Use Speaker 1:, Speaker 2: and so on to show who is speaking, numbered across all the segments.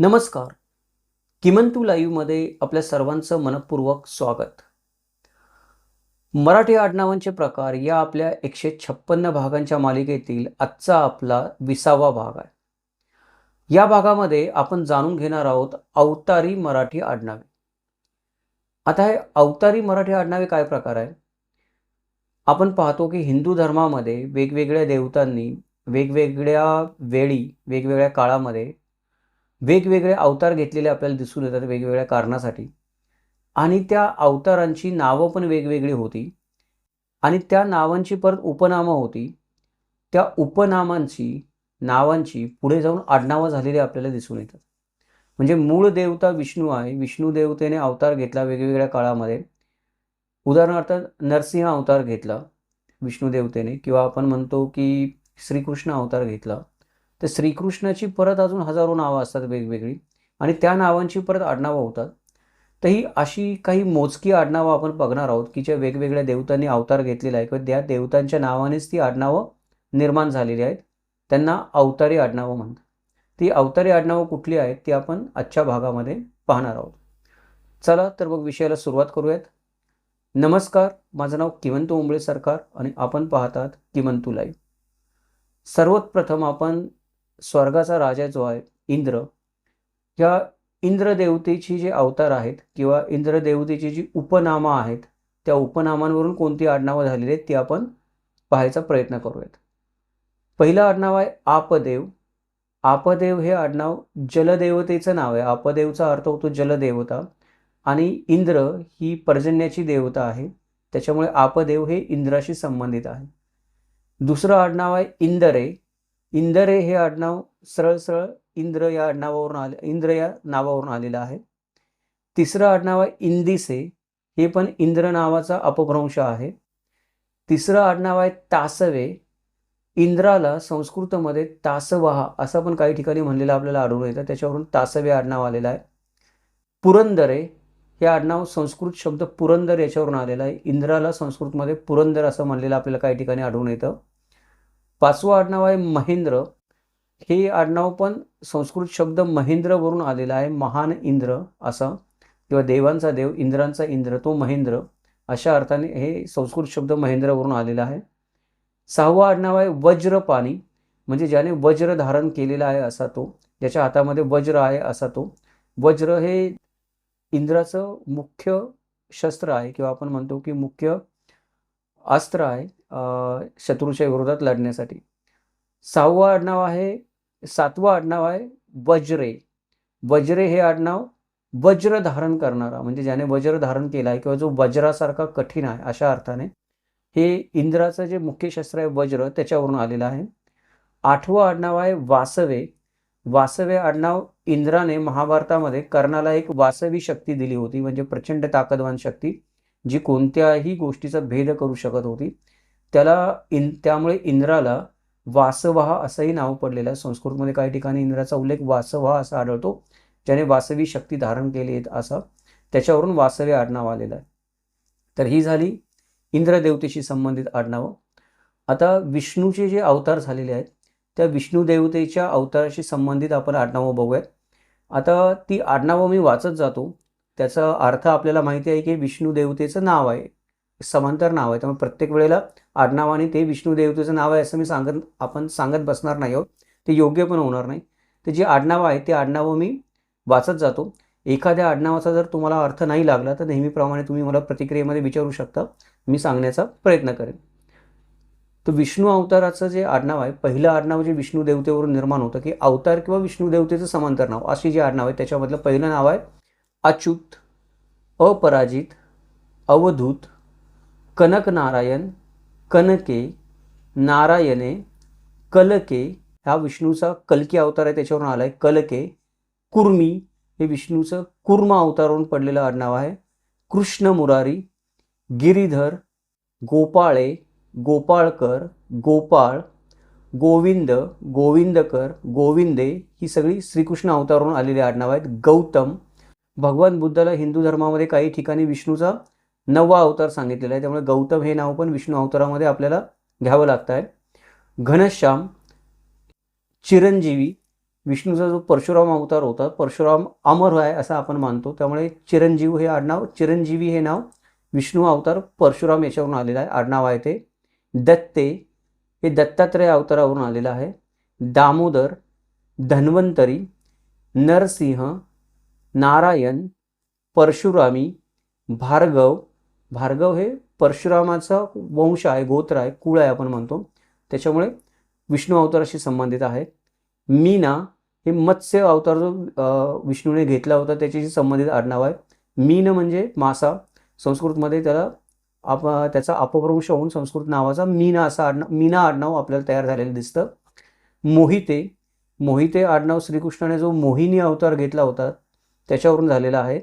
Speaker 1: नमस्कार. किमंतू लाईव्हमध्ये आपल्या सर्वांचं मनपूर्वक स्वागत. मराठी आडनावांचे प्रकार या आपल्या एकशे छप्पन्न भागांच्या मालिकेतील आजचा आपला विसावा भाग आहे. या भागामध्ये आपण जाणून घेणार आहोत अवतारी मराठी आडनावे. आता हे अवतारी मराठी आडनावे काय प्रकार आहे? आपण पाहतो की हिंदू धर्मामध्ये वेगवेगळ्या देवतांनी वेगवेगळ्या वेळी वेगवेगळ्या काळामध्ये वेगवेगळे अवतार घेतलेले आपल्याला दिसून येतात वेगवेगळ्या कारणासाठी. आणि त्या अवतारांची नावं पण वेगवेगळी होती. आणि त्या नावांची परत उपनामं होती. त्या उपनामांची नावांची पुढे जाऊन आडनावं झालेली आपल्याला दिसून येतात. म्हणजे मूळ देवता विष्णू आहे. विष्णू देवतेने अवतार घेतला वेगवेगळ्या काळामध्ये. उदाहरणार्थ नरसिंह अवतार घेतला विष्णू देवतेने किंवा आपण म्हणतो की श्रीकृष्ण अवतार घेतला. तर श्रीकृष्णाची परत अजून हजारो नावं असतात वेगवेगळी आणि त्या नावांची परत आडनावं होतात. तर ही अशी काही मोजकी आडनावं आपण बघणार आहोत की ज्या वेगवेगळ्या देवतांनी अवतार घेतलेला आहे किंवा त्या देवतांच्या नावानेच ती आडनावं निर्माण झालेली आहेत. त्यांना अवतारी आडनावं म्हणतात. ती अवतारी आडनावं कुठली आहेत ती आपण आजच्या भागामध्ये पाहणार आहोत. चला तर मग विषयाला सुरुवात करूयात. नमस्कार माझं नाव किमंतू उंबळे सरकार आणि आपण पाहतात किमंतू लाईव्ह. सर्वात प्रथम आपण स्वर्गाचा राजा जो आहे इंद्र ह्या इंद्रदेवतेची जे अवतार आहेत किंवा इंद्रदेवतेची जी उपनामं आहेत त्या उपनामांवरून कोणती आडनावं झालेली आहेत ती आपण पाहायचा प्रयत्न करूयात. पहिलं आडनाव आहे आपदेव. आपदेव हे आडनाव जलदेवतेचं नाव आहे. आपदेवचा अर्थ होतो जलदेवता. आणि इंद्र ही पर्जन्याची देवता आहे. त्याच्यामुळे आपदेव हे इंद्राशी संबंधित आहे. दुसरं आडनाव आहे इंदरे. इंदरे हे आडनाव सरळ सरळ इंद्र या आडनावावरून आले इंद्र या नावावरून आलेलं आहे. तिसरं आडनाव आहे इंदिसे हे पण इंद्र नावाचा अपभ्रंश आहे. तिसरं आडनाव आहे तासवे इंद्राला संस्कृतमध्ये तासवहा असं पण काही ठिकाणी म्हणलेलं आपल्याला आढळून येतं त्याच्यावरून तासवे आडनाव आलेलं आहे. पुरंदरे हे आडनाव संस्कृत शब्द पुरंदर याच्यावरून आलेलं आहे. इंद्राला संस्कृतमध्ये पुरंदर असं म्हणलेलं आपल्याला काही ठिकाणी आढळून येतं. पाचवं आडनाव आहे महेंद्र. हे आडनाव पण संस्कृत शब्द महेंद्रवरून आलेला आहे महान इंद्र असं. किंवा देवांचा देव इंद्रांचा इंद्र तो महेंद्र. अशा अर्थाने हे संस्कृत शब्द महेंद्रवरून आलेला आहे. सहावं आडनाव आहे वज्रपाणी. म्हणजे ज्याने वज्र धारण केलेला आहे असा तो ज्याच्या हातामध्ये वज्र आहे असा तो. वज्र हे इंद्राचं मुख्य शस्त्र आहे किंवा आपण म्हणतो की मुख्य अस्त्र आहे. शत्रूच्या विरोधात लढण्यासाठी. सहावं आडनाव आहे सातवं आडनाव आहे वज्रे. वज्रे हे आडनाव वज्र धारण करणारा म्हणजे ज्याने वज्र धारण केला आहे किंवा जो वज्रासारखा कठीण आहे अशा अर्थाने हे इंद्राचं जे मुख्य शस्त्र आहे वज्र त्याच्यावरून आलेलं आहे. आठवं आडनाव आहे वासवे. वासवे आडनाव इंद्राने महाभारतामध्ये कर्णाला एक वासवी शक्ती दिली होती म्हणजे प्रचंड ताकदवान शक्ती जी कोणत्याही गोष्टीचा भेद करू शकत होती. त्याला इन त्यामुळे इंद्राला वासवाहा असंही नाव पडलेलं आहे. संस्कृतमध्ये काही ठिकाणी इंद्राचा उल्लेख वासवहा असा आढळतो ज्याने वासवी शक्ती धारण केली आहेत असं. त्याच्यावरून वासवे आडनाव आलेलं आहे. तर ही झाली इंद्रदेवतेशी संबंधित आडनावं. आता विष्णूचे जे अवतार झालेले आहेत त्या विष्णू देवतेच्या अवताराशी संबंधित आपण आडनावं बघूयात. आता ती आडनावं मी वाचत जातो. त्याचा अर्थ आपल्याला माहिती आहे की विष्णू देवतेचं नाव आहे. समांतर नाव आहे. त्यामुळे प्रत्येक वेळेला आडनावाने ते विष्णू देवतेचं नाव आहे असं मी सांगत आपण सांगत बसणार नाही आहोत. ते योग्य पण होणार नाही. ते जी आडनावं आहे ते आडनावं मी वाचत जातो. एखाद्या आडनावाचा जर तुम्हाला अर्थ नाही लागला तर नेहमीप्रमाणे तुम्ही मला प्रतिक्रियेमध्ये विचारू शकता. मी सांगण्याचा प्रयत्न करेन. तर विष्णू अवताराचं जे आडनाव आहे पहिलं आडनाव जे विष्णू देवतेवरून निर्माण होतं की अवतार किंवा विष्णू देवतेचं समांतर नाव अशी जे आडनाव आहे त्याच्यामधलं पहिलं नाव आहे अच्युत अपराजित अवधूत कनक नारायण कनके नारायणे कलके. हा विष्णूचा कलकी अवतार आहे त्याच्यावरून आला आहे कलके. कुर्मी हे विष्णूचं कुर्म अवतारावरून पडलेलं आडनाव आहे. कृष्ण मुरारी गिरीधर गोपाळे गोपाळकर गोपाळ गोविंद गोविंदकर गोविंदे. ही सगळी श्रीकृष्ण अवतारून आलेली आडनावं आहेत. गौतम भगवान बुद्धाला हिंदू धर्मामध्ये काही ठिकाणी विष्णूचा नववा अवतार सांगितलेला आहे. त्यामुळे गौतम हे नाव पण विष्णू अवतारामध्ये आपल्याला घ्यावं लागतं आहे घनश्याम चिरंजीवी विष्णूचा जो परशुराम अवतार होता परशुराम अमर आहे असं आपण मानतो. त्यामुळे चिरंजीव हे आडनाव चिरंजीवी हे नाव विष्णू अवतार परशुराम याच्यावरून आलेलं आहे. आडनाव आहे ते. दत्ते हे दत्तात्रय अवतारावरून आलेलं आहे. दामोदर धन्वंतरी नरसिंह नारायण परशुरामी भार्गव भार्गव हे परशुरामाचा वंश आहे गोत्र आहे कुळ आहे आपण म्हणतो. त्याच्यामुळे विष्णू अवताराशी संबंधित आहे. मीना हे मत्स्य अवतार जो विष्णूने घेतला होता त्याच्याशी संबंधित आडनाव आहे. मीन म्हणजे मासा. संस्कृतमध्ये त्याला आप त्याचा अपभ्रंश होऊन संस्कृत नावाचा मीना असा आडनाव मीना आडनाव आपल्याला तयार झालेलं दिसतं. मोहिते मोहिते आडनाव श्रीकृष्णाने जो मोहिनी अवतार घेतला होता त्याच्यावरून झालेला आहे.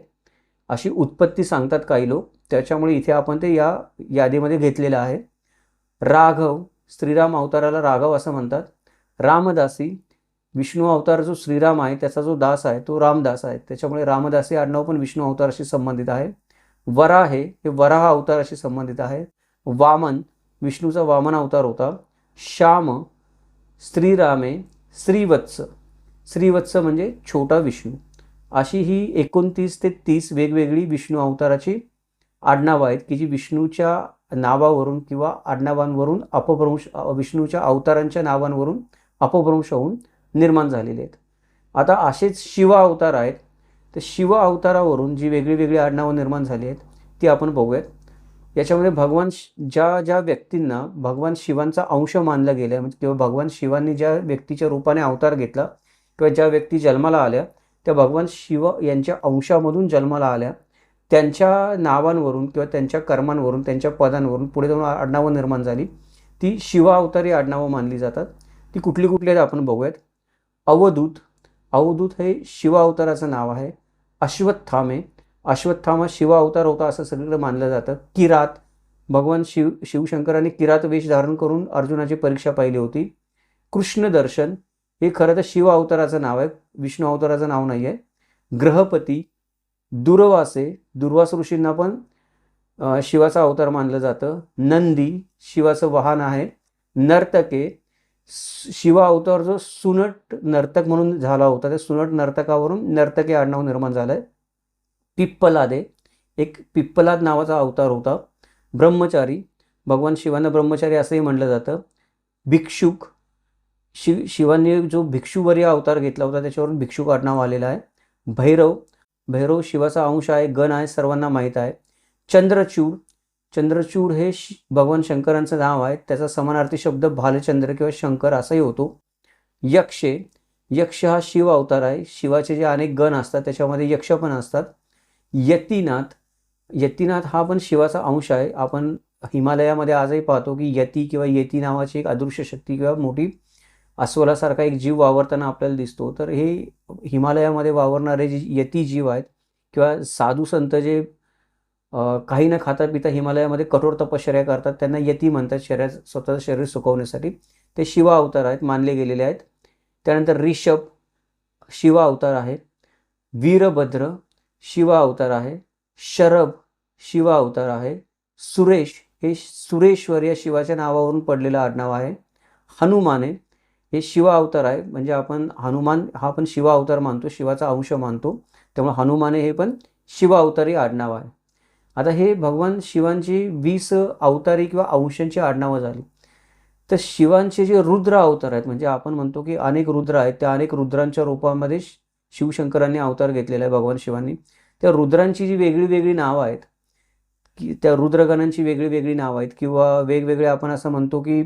Speaker 1: अशी उत्पत्ती सांगतात काही लोक. त्याच्यामुळे इथे आपण ते या यादीमध्ये घेतलेलं आहे. राघव श्रीराम अवताराला राघव असं म्हणतात. रामदासी विष्णू अवतार जो श्रीराम आहे त्याचा जो दास आहे तो रामदास आहे. त्याच्यामुळे रामदासी आडनाव पण विष्णू अवताराशी संबंधित आहे. वराहे हे वराह अवताराशी संबंधित आहे. वामन विष्णूचा वामन अवतार होता. श्याम श्रीरामे श्रीवत्स. श्रीवत्स म्हणजे छोटा विष्णू. अशी ही एकोणतीस ते तीस वेगवेगळी विष्णू अवताराची आडनावं आहेत की जी विष्णूच्या नावावरून किंवा आडनावांवरून अपभ्रंश विष्णूच्या अवतारांच्या नावांवरून अपभ्रंश होऊन निर्माण झालेले आहेत. आता असेच शिव अवतार आहेत. तर शिव अवतारावरून जी वेगळी वेगळी आडनावं निर्माण झाली आहेत ती आपण बघूयात. याच्यामध्ये भगवान ज्या ज्या व्यक्तींना भगवान शिवांचा अंश मानला गेला म्हणजे किंवा भगवान शिवांनी ज्या व्यक्तीच्या रूपाने अवतार घेतला किंवा ज्या व्यक्ती जन्माला आल्या त्या भगवान शिव यांच्या अंशामधून जन्माला आल्या त्यांच्या नावांवरून किंवा त्यांच्या कर्मांवरून त्यांच्या पदांवरून पुढे जाऊन आडनावं निर्माण झाली. ती शिवा अवतारी आडनावं मानली जातात. ती कुठली कुठली आहेत आपण बघूयात. अवधूत. अवधूत हे शिवा अवताराचं नाव आहे. अश्वत्थामे. अश्वत्थामा शिवा अवतार होता असं सगळीकडे मानलं जातं. किरात. भगवान शिव शिवशंकरांनी किरात वेश धारण करून अर्जुनाची परीक्षा पाहिली होती. कृष्णदर्शन. हे खरं तर शिव अवताराचं नाव आहे. विष्णू अवताराचं नाव नाही आहे ग्रहपती. दुर्वासे दुर्वास ऋषींना पण शिवाचा अवतार मानलं जातं. नंदी शिवाचं वाहन आहे. नर्तके शिवा अवतार जो सुनट नर्तक म्हणून झाला होता त्या सुनट नर्तकावरून नर्तके आडनाव निर्माण झालं आहे पिप्पलादे एक पिप्पलाद नावाचा अवतार होता. ब्रह्मचारी भगवान शिवांना ब्रह्मचारी असंही म्हणलं जातं. भिक्षुक शिव शिवांनी जो भिक्षुवर्य अवतार घेतला होता त्याच्यावरून भिक्षुक आडनाव आलेलं आहे. भैरव भैरव शिवाचा अंश आहे गण आहे सर्वांना माहीत आहे. चंद्रचूड चंद्रचूड हे श- भगवान शंकरांचं नाव आहे. त्याचा समानार्थी शब्द भालचंद्र किंवा शंकर असाही होतो. यक्षे यक्ष हा शिव अवतार आहे. शिवाचे जे अनेक गण असतात त्याच्यामध्ये यक्ष पण असतात. यतीनाथ यतीनाथ हा पण शिवाचा अंश आहे. आपण हिमालयामध्ये आजही पाहतो की यती किंवा यती नावाची एक अदृश्य शक्ती किंवा मोठी अस्वलासारखा एक जीव वावरताना आपल्याला दिसतो. तर हे हिमालयामध्ये वावरणारे जे यती जीव आहेत किंवा साधू संत जे काही न खाता पिता हिमालयामध्ये कठोर तपश्चर्या करतात त्यांना यती म्हणतात शरीर स्वतःचं शरीर सुकवण्यासाठी. ते शिवा अवतार आहेत मानले गेलेले आहेत. त्यानंतर रिषभ शिवा अवतार आहे. वीरभद्र शिवा अवतार आहे. शरभ शिवा अवतार आहे. सुरेश हे सुरेश्वर या शिवाच्या नावावरून पडलेलं आडनाव आहे. हनुमाने हे शिव अवतार आहे. म्हणजे आपण हनुमान हा पण शिव अवतार मानतो शिवाचा अंश मानतो. त्यामुळे हनुमाने हे पण शिव अवतारी आडनाव आहे. आता हे भगवान शिवांची वीस अवतारी किंवा अंशांची आडनावं झाली. तर शिवांचे जे रुद्र अवतार आहेत म्हणजे आपण म्हणतो की अनेक रुद्र आहेत त्या अनेक रुद्रांच्या रूपामध्ये शिवशंकरांनी अवतार घेतलेला आहे भगवान शिवांनी. त्या रुद्रांची जी वेगळी वेगळी नावं आहेत की त्या रुद्रगणांची वेगळी वेगळी नावं आहेत किंवा वेगवेगळे आपण असं म्हणतो की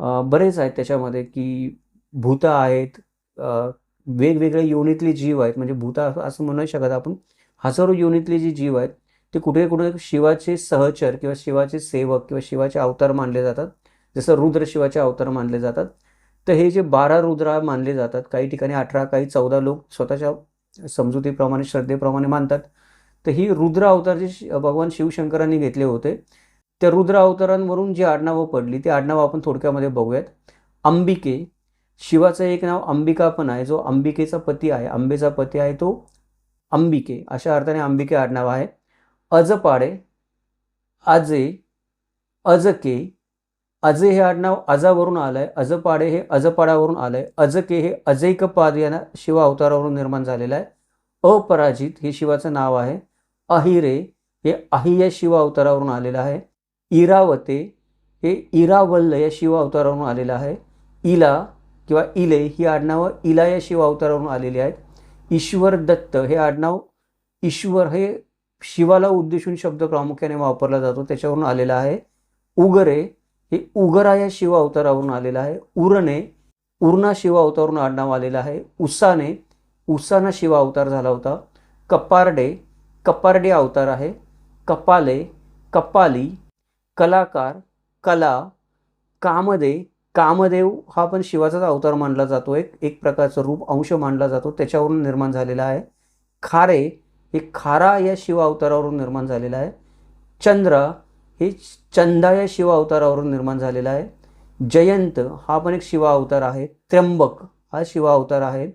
Speaker 1: बरेच आहेत त्याच्यामध्ये की भूत आहेत वेगवेगळे वेगवेगळ्या योनीतले जीव आहेत. म्हणजे भूत असं म्हणू नाही शकत आपण. हजारो योनीतले जे जीव आहेत ते कुठे कुठे शिवाचे सहचर किंवा शिवाचे सेवक किंवा शिवाचे अवतार मानले जातात. जसं रुद्र शिवाचे अवतार मानले जातात. तर हे जे बारा रुद्र मानले जातात काही ठिकाणी अठरा काही चौदा लोक स्वतःच्या समजुतीप्रमाणे श्रद्धेप्रमाणे मानतात. तर ही रुद्र अवतार जे भगवान शिवशंकरांनी घेतले होते त्या रुद्र अवतारांवरून जी आडनावं पडली ती आडनावं आपण थोडक्यामध्ये बघूयात. अंबिके. शिवाचं एक नाव अंबिका पण आहे जो अंबिकेचा पती आहे. अंबेचा पती आहे तो अंबिके. अशा अर्थाने अंबिके आडनाव आहे. अजपाडे. आजे अजके. अजे हे आडनाव अजावरून आलं आहे अजपाडे हे अजपाडावरून आलं आहे अजके हे अजैकपाद या शिव अवतारावरून निर्माण झालेलं आहे. अपराजित हे शिवाचं नाव आहे. अहिरे हे अहिया शिवा शिव अवतारावरून आलेलं आहे. इरावते हे इरावल्ल या शिवावतारावरून आलेलं आहे. इला किंवा इले ही आडनावं इला या शिवावतारावरून आलेली आहेत. ईश्वर दत्त हे आडनाव ईश्वर हे शिवाला उद्देशून शब्द प्रामुख्याने वापरला जातो त्याच्यावरून आलेला आहे. उगरे हे उगरा या शिव अवतारावरून आलेलं आहे. उरणे उरणा शिव अवतारावरून आडनाव आलेलं आहे. उसाने उसाना शिव अवतार झाला होता. कपारडे कपारडे अवतार आहे. कपाले कपाली कलाकार कला कामदे कामदेव हा पण शिवाचाच अवतार मानला जातो. एक एक प्रकारचं रूप अंश मानला जातो. त्याच्यावरून निर्माण झालेला आहे. खारे हे खारा या शिव अवतारावरून निर्माण झालेला आहे. चंद्र हे चंदा या शिव अवतारावरून निर्माण झालेला आहे. जयंत हा पण एक शिव अवतार आहे. त्र्यंबक हा शिव अवतार आहे.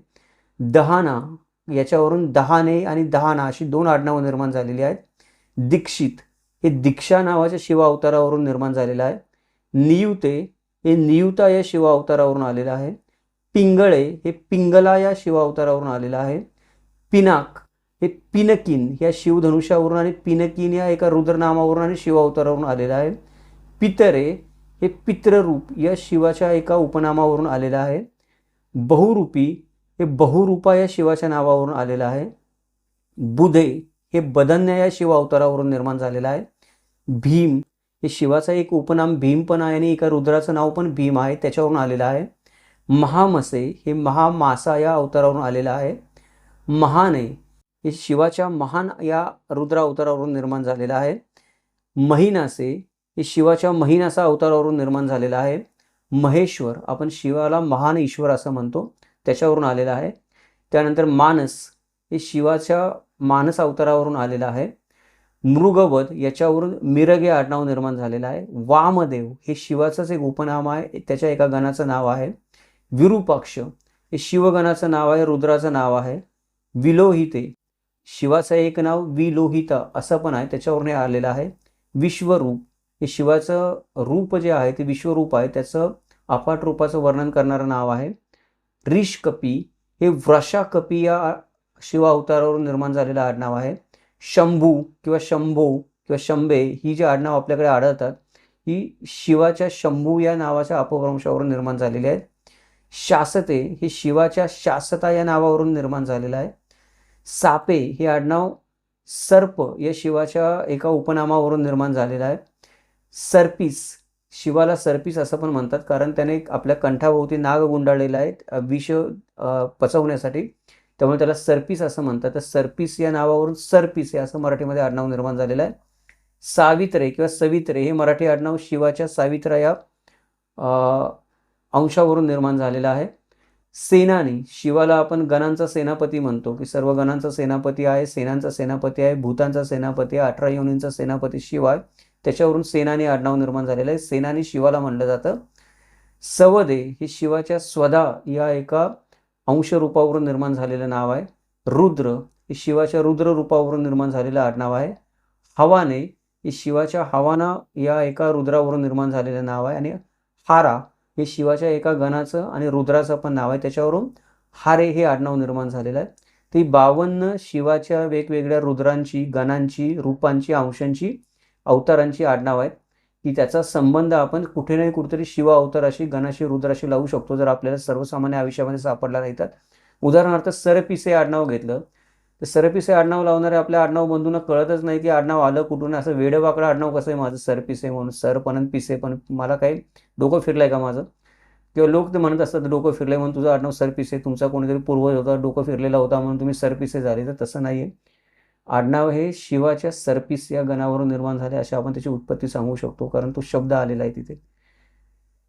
Speaker 1: दहाना याच्यावरून दहाने आणि दहाना अशी दोन आडनावं निर्माण झालेली आहेत. दीक्षित हे दीक्षा नावाच्या शिवावतारावरून निर्माण झालेलं आहे. नियुते हे नियुता या शिव अवतारावरून आलेलं आहे. पिंगळे हे पिंगला या शिव अवतारावरून आलेलं आहे. पिनाक हे पिनकिन या शिवधनुष्यावरून आणि पिनकिन या एका रुद्रनामावरून आणि शिवावतारावरून आलेलं आहे. पितरे हे पितृरूप या शिवाच्या एका उपनामावरून आलेलं आहे. बहुरूपी हे बहुरूपा या शिवाच्या नावावरून आलेलं आहे. बुधे हे बदन्या या शिव अवतारावरून निर्माण झालेलं आहे. भीम. हे शिवाचा एक उपनाम भीम पण आहे आणि एका रुद्राचं नाव पण भीम आहे त्याच्यावरून आलेलं आहे. महामसे हे महामासा या अवतारावरून आलेलं आहे. महाने हे शिवाच्या महान या रुद्र अवतारावरून निर्माण झालेलं आहे. महिनासे हे शिवाच्या महिनासा अवतारावरून निर्माण झालेलं आहे. महेश्वर आपण शिवाला महान ईश्वर असं म्हणतो त्याच्यावरून आलेलं आहे. त्यानंतर मानस हे शिवाच्या मानस अवतारावरून आलेलं आहे. मृगवध याच्यावरून मिरगे आडनाव निर्माण झालेलं आहे. वामदेव हे शिवाचंच एक उपनाम आहे. त्याच्या एका गणाचं नाव आहे. विरूपाक्ष हे शिवगणाचं नाव आहे. रुद्राचं नाव आहे. विलोहिते शिवाचं एक नाव विलोहिता असं पण आहे. त्याच्यावरून हे आलेलं आहे. विश्वरूप हे शिवाचं रूप जे आहे ते विश्वरूप आहे. त्याचं अपाट रूपाचं वर्णन करणारं नाव आहे. ऋषकपी हे वृषाकपी या शिवा अवतारावरून निर्माण झालेलं आडनाव आहे. शंभू किंवा शंभो किंवा शंभे ही जी आडनाव आपल्याकडे आढळतात ही शिवाच्या शंभू या नावाच्या अपभ्रंशावरून निर्माण झालेली आहेत. शासते हे शिवाच्या शासता या नावावरून निर्माण झालेलं आहे. सापे हे आडनाव सर्प या शिवाच्या एका उपनामावरून निर्माण झालेलं आहे. सर्पिस शिवाला सर्पिस असं पण म्हणतात कारण त्याने आपल्या कंठाभोवती नाग गुंडाळलेला आहे विष पचवण्यासाठी. त्यामुळे त्याला सर्पिस असं म्हणतात. तर सर्पिस या नावावरून सर्पिस हे असं मराठीमध्ये आडनाव निर्माण झालेलं आहे. सावित्रे किंवा सवित्रे हे मराठी आडनाव शिवाच्या सावित्रा या अंशावरून निर्माण झालेलं आहे. सेनानी शिवाला आपण गणांचा सेनापती म्हणतो की सर्व गणांचा सेनापती आहे सेनांचा सेनापती आहे भूतांचा सेनापती आहे अठरा योनींचा सेनापती शिवाय त्याच्यावरून सेनानी आडनाव निर्माण झालेलं आहे. सेनानी शिवाला म्हणलं जातं. सवदे हे शिवाच्या स्वदा या एका अंश रूपावरून निर्माण झालेलं नाव आहे. रुद्र हे शिवाच्या रुद्र रूपावरून निर्माण झालेलं आडनाव आहे. हवाने हे शिवाच्या हवाना या एका रुद्रावरून निर्माण झालेलं नाव आहे. आणि हारा हे शिवाच्या एका गणाचं आणि रुद्राचं पण नाव आहे. त्याच्यावरून हारे हे आडनाव निर्माण झालेलं आहे. ती बावन्न शिवाच्या वेगवेगळ्या रुद्रांची गणांची रूपांची अंशांची अवतारांची आडनाव आहेत. की त्याचा संबंध आपण कुठे नाही कुठेतरी शिव अवताराशी गणाशी रुद्राशी लावू शकतो जर आपल्याला सर्वसामान्य आयुष्यामध्ये सापडला नाही तर. उदाहरणार्थ सरपिसे आडनाव घेतलं तर सरपिसे आडनाव लावणारे आपल्या आडनाव बंधूंना कळतच नाही की आडनाव आलं कुठून असं वेडवाकडं आडनाव कसं आहे माझं सरपिसे म्हणून. सर पण पिसे पण मला काही डोकं फिरलंय का माझं? किंवा लोक ते म्हणत असतात डोकं फिरलंय म्हणून तुझं आडनाव सरपिसे तुमचा कोणीतरी पूर्वज होता डोकं फिरलेला होता म्हणून तुम्ही सरपिसे झाले. तर तसं नाही आहे आडनाव हे शिवाच्या सर्पिस या गणावरून निर्माण झाले अशा आपण त्याची उत्पत्ती सांगू शकतो कारण तो शब्द आलेला आहे तिथे.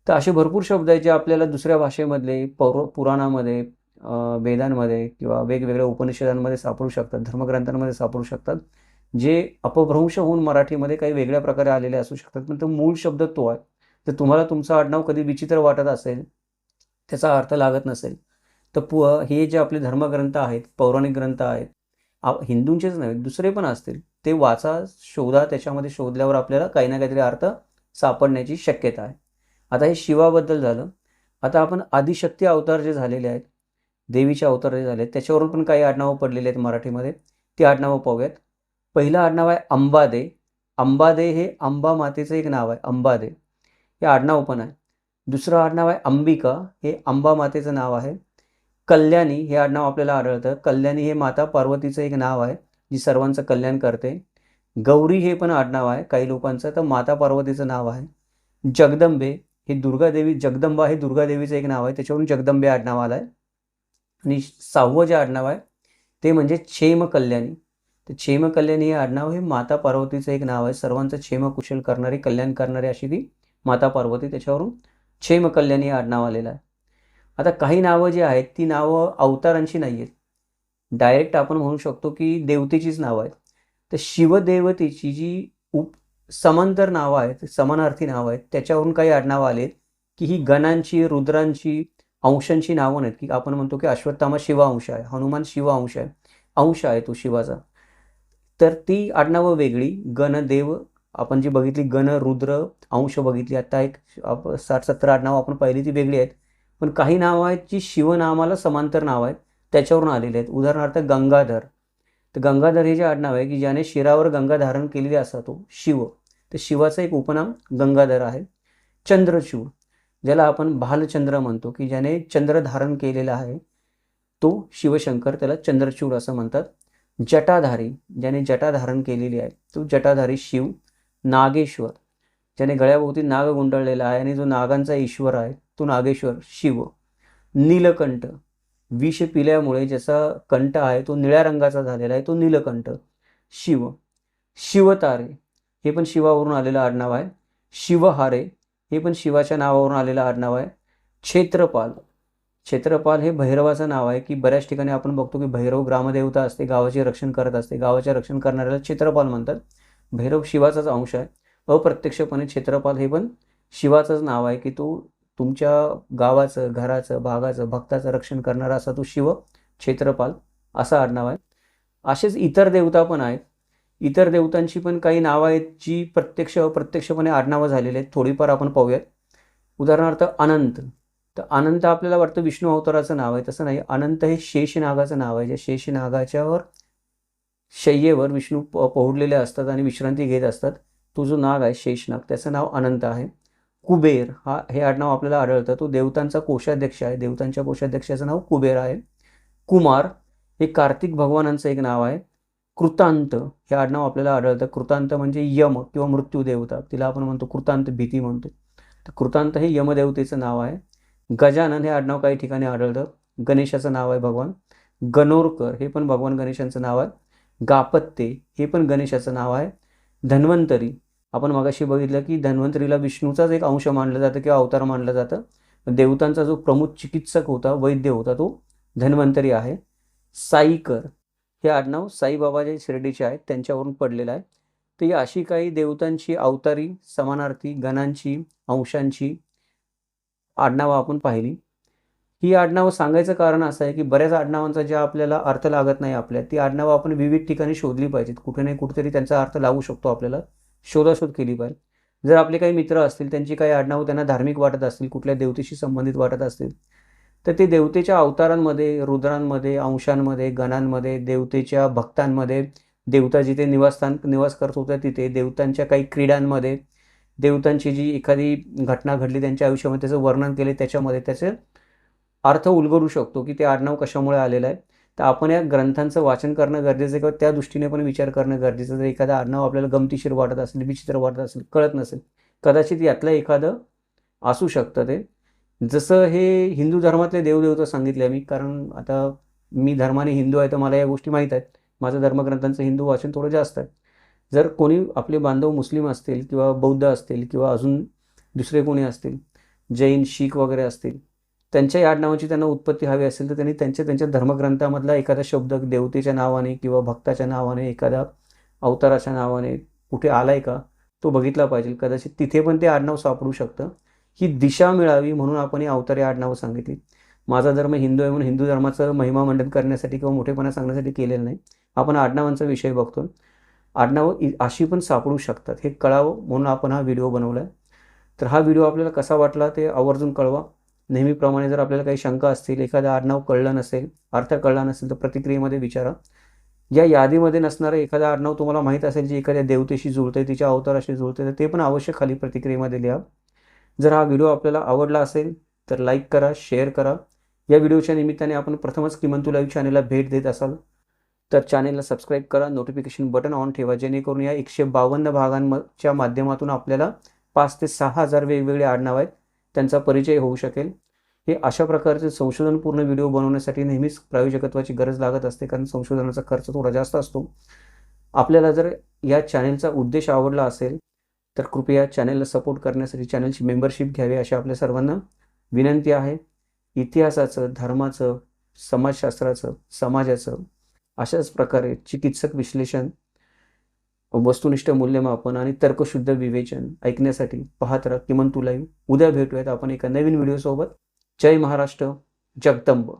Speaker 1: तर असे भरपूर शब्द आहेत जे आपल्याला दुसऱ्या भाषेमधले पौर पुराणामध्ये वेदांमध्ये किंवा वेगवेगळ्या उपनिषदांमध्ये सापडू शकतात धर्मग्रंथांमध्ये सापडू शकतात जे अपभ्रंश होऊन मराठीमध्ये काही वेगळ्या प्रकारे आलेले असू शकतात. पण तो मूळ शब्द तो आहे. तर तुम्हाला तुमचं आडनाव कधी विचित्र वाटत असेल त्याचा अर्थ लागत नसेल तर पु हे जे आपले धर्मग्रंथ आहेत पौराणिक ग्रंथ आहेत हिंदूंचेच नव्हे दुसरे पण असतील. ते वाचा शोधा त्याच्यामध्ये शोधल्यावर आपल्याला काही ना काहीतरी अर्थ सापडण्याची शक्यता आहे. आता हे शिवाबद्दल झालं. आता आपण आदिशक्ती अवतार जे झालेले आहेत देवीचे अवतार जे झाले आहेत त्याच्यावरून पण काही आडनावं पडलेली आहेत मराठीमध्ये. ती आडनावं पाहूयात. पहिलं आडनाव आहे अंबादे. अंबादे हे अंबा मातेचं एक नाव आहे अंबादे. हे आडनाव पण आहे. दुसरं आडनाव आहे अंबिका. हे अंबा मातेचं नाव आहे. कल्याणी हे आडनाव आपल्याला आढळतं. कल्याणी हे माता पार्वतीचं एक नाव आहे जी सर्वांचं कल्याण करते. गौरी हे पण आडनाव आहे काही लोकांचं तर माता पार्वतीचं नाव आहे. जगदंबे हे दुर्गादेवी जगदंबा हे दुर्गादेवीचं एक नाव आहे त्याच्यावरून जगदंबे आडनाव आलं आहे आणि सहावं जे आडनाव आहे ते म्हणजे क्षेम कल्याणी तर क्षेम कल्याणी हे आडनाव हे माता पार्वतीचं एक नाव आहे. सर्वांचं क्षेम कुशल करणारी कल्याण करणारी अशी ती माता पार्वती त्याच्यावरून क्षेम कल्याणी हे आडनाव आलेलं आहे. आता काही नावं जी आहेत ती नावं अवतारांची नाही आहेत डायरेक्ट आपण म्हणू शकतो की देवतेचीच नावं आहेत. तर शिवदेवतेची जी उप समांतर नावं आहेत समानार्थी नावं आहेत त्याच्यावरून काही आडनावं आलेत की ही गणांची रुद्रांची अंशांची नावं नाहीत. की आपण म्हणतो की अश्वत्थामा शिवांश आहे हनुमान शिवांश आहे अंश आहे तो शिवाचा. तर ती आडनावं वेगळी. गणदेव आपण जी बघितली गण रुद्र अंश बघितली. आता एक साठ सत्तर आडनावं आपण पहिली ती वेगळी आहेत. पण काही नावं आहेत जी शिवनामाला समांतर नावं आहेत त्याच्यावरून आलेले आहेत. उदाहरणार्थ गंगाधर. तर गंगाधर हे जे आडनाव आहे की ज्याने शिरावर गंगा धारण केलेली असा तो शिव. तर शिवाचं एक उपनाम गंगाधर आहे. चंद्रचूड ज्याला आपण भालचंद्र म्हणतो की ज्याने चंद्र धारण केलेला आहे तो शिवशंकर त्याला चंद्रचूड असं म्हणतात. जटाधारी ज्याने जटा धारण केलेली आहे तो जटाधारी शिव. नागेश्वर ज्याने गळ्याभोवती नाग गुंडळलेला आहे आणि जो नागांचा ईश्वर आहे तो नागेश्वर शिव नीलकंठ. विष पिल्यामुळे ज्याचा कंठ आहे तो निळ्या रंगाचा झालेला आहे तो नीलकंठ. शिव. शिवतारे. हे पण शिवावरून आलेलं आडनाव आहे. शिवहारे. हे पण शिवाच्या नावावरून आलेलं आडनाव आहे. क्षेत्रपाल. क्षेत्रपाल हे भैरवाचं नाव आहे की बऱ्याच ठिकाणी आपण बघतो की भैरव ग्रामदेवता असते गावाचे रक्षण करत असते. गावाचे रक्षण करणाऱ्याला क्षेत्रपाल म्हणतात. भैरव शिवाचाच अंश आहे. अप्रत्यक्षपणे क्षेत्रपाल हे पण शिवाचंच नाव आहे की तो तुमच्या गावाचं घराचं भागाचं भक्ताचं रक्षण करणारा असा तो शिव क्षेत्रपाल असा आडनाव आहे. असेच इतर देवता पण आहेत. इतर देवतांची पण काही नावं आहेत जी प्रत्यक्ष अप्रत्यक्षपणे आडनावं झालेली आहेत. थोडीफार आपण पाहूयात. उदाहरणार्थ अनंत. तर अनंत आपल्याला वाटतं विष्णू अवताराचं नाव आहे. तसं नाही. अनंत हे शेषनागाचं नाव आहे. ज्या शेषनागाच्यावर शय्येवर विष्णू प पोहडलेले असतात आणि विश्रांती घेत असतात. तो जो नाग आहे शेषनाग त्याचं नाव अनंत आहे. कुबेर हा हे आडनाव आपल्याला आढळतं. तो देवतांचा कोषाध्यक्ष आहे. देवतांच्या कोषाध्यक्षाचं नाव कुबेर आहे. कुमार हे कार्तिक भगवानांचं एक नाव आहे. कृतांत हे आडनाव आपल्याला आढळतं. कृतांत म्हणजे यम किंवा मृत्यू देवता. तिला आपण म्हणतो कृतांत भीती म्हणतो. तर कृतांत हे यमदेवतेचं नाव आहे. गजानन हे आडनाव काही ठिकाणी आढळतं. गणेशाचं नाव आहे भगवान. गणोरकर हे पण भगवान गणेशांचं नाव आहे. गापत्ते हे पण गणेशाचं नाव आहे. धन्वंतरी आपण मगाशी बघितलं की धन्वंतरीला विष्णूचाच एक अंश मानलं जातं किंवा अवतार मानलं जातं. देवतांचा जो प्रमुख चिकित्सक होता वैद्य होता तो धन्वंतरी आहे. साईकर. हे आडनाव साईबाबा जे शिर्डीचे आहेत त्यांच्यावरून पडलेलं आहे. तर ही अशी काही देवतांची अवतारी समानार्थी गणांची अंशांची आडनावं आपण पाहिली. ही आडनावं सांगायचं कारण असं आहे की बऱ्याच आडनावांचा ज्या आपल्याला अर्थ लागत नाही आपल्या ती आडनावं आपण विविध ठिकाणी शोधली पाहिजेत. कुठे नाही कुठेतरी त्यांचा अर्थ लागू शकतो आपल्याला. शोधाशोध केली पाहिजे. जर आपले काही मित्र असतील त्यांची काही आडनावं त्यांना धार्मिक वाटत असतील कुठल्या देवतेशी संबंधित वाटत असतील तर ते देवतेच्या अवतारांमध्ये रुद्रांमध्ये अंशांमध्ये गणांमध्ये देवतेच्या भक्तांमध्ये देवता जिथे निवासस्थान निवास करत होत्या तिथे देवतांच्या काही क्रीडांमध्ये देवतांची जी एखादी घटना घडली त्यांच्या आयुष्यामध्ये त्याचं वर्णन केले त्याच्यामध्ये त्याचे अर्थ उलगडू शकतो की ते आडनाव कशामुळे आलेलं आहे. तर आपण या ग्रंथांचं वाचन करणं गरजेचं आहे किंवा त्या दृष्टीने पण विचार करणं गरजेचं जर एखादा अर्णव आपल्याला गमतीशीर वाटत असेल विचित्र वाटत असेल कळत नसेल कदाचित यातलं एखादं असू शकतं ते. जसं हे हिंदू धर्मातले देवदेवता सांगितले मी कारण आता मी धर्माने हिंदू आहे तर मला या गोष्टी माहीत आहेत. माझं धर्मग्रंथांचं हिंदू वाचन थोडं जास्त आहे. जर कोणी आपले बांधव मुस्लिम असतील किंवा बौद्ध असतील किंवा अजून दुसरे कोणी असतील जैन शीख वगैरे असतील त्यांच्या या आडनावाची त्यांना उत्पत्ती हवी असेल तर त्यांनी त्यांच्या त्यांच्या धर्मग्रंथामधला एखादा शब्द देवतेच्या नावाने किंवा भक्ताच्या नावाने एखादा अवताराच्या नावाने कुठे आलाय का तो बघितला पाहिजे. कदाचित तिथे पण ते आडनाव सापडू शकतं. ही दिशा मिळावी म्हणून आपण ही अवतारी आडनावं सांगितली. माझा धर्म हिंदू आहे म्हणून हिंदू धर्माचं महिमा मंडन करण्यासाठी किंवा मोठेपणा सांगण्यासाठी केलेलं नाही. आपण आडनावांचा विषय बघतो. आडनावं अशी पण सापडू शकतात. हे कळावं म्हणून आपण हा व्हिडिओ बनवला आहे तर हा व्हिडिओ आपल्याला कसा वाटला ते आवर्जून कळवा. नेहमीप्रमाणे जर आपल्याला काही शंका असतील एखादं आडनाव कळलं नसेल अर्थ कळला नसेल तर प्रतिक्रियेमध्ये विचारा. या यादीमध्ये नसणारं एखादं आडनाव तुम्हाला माहीत असेल जे एखाद्या देवतेशी जुळते तिच्या अवताराशी जुळते तर ते पण अवश्य खाली प्रतिक्रियेमध्ये लिहा. जर हा व्हिडिओ आपल्याला आवडला असेल तर लाईक करा शेअर करा. या व्हिडिओच्या निमित्ताने आपण प्रथमच किमंतू लाईव्ह चॅनेलला भेट देत असाल तर चॅनेलला सबस्क्राईब करा नोटिफिकेशन बटन ऑन ठेवा जेणेकरून या एकशे बावन्न भागांच्या माध्यमातून आपल्याला पाच ते सहा हजार वेगवेगळे आडनाव आहेत. त्यांचा परिचय होऊ शकेल. हे अशा प्रकारचे संशोधनपूर्ण व्हिडिओ बनवण्यासाठी नेहमीच प्रायोजकत्वाची गरज लागत असते कारण संशोधनाचा खर्च थोडा जास्त असतो. आपल्याला जर या चॅनेलचा उद्देश आवडला असेल तर कृपया चॅनेलला सपोर्ट करण्यासाठी चॅनलची मेंबरशिप घ्यावी अशी आपल्या सर्वांना विनंती आहे. इतिहासाचं धर्माचं समाजशास्त्राचं समाजाचं अशाच प्रकारे चिकित्सक विश्लेषण वस्तुनिष्ठ मूल्यमापन आणि तर्कशुद्ध विवेचन ऐकण्यासाठी पाहत राहा किमान तुलाही उद्या भेटूयात आपण एका नवीन व्हिडिओसोबत. जय महाराष्ट्र जगदंब.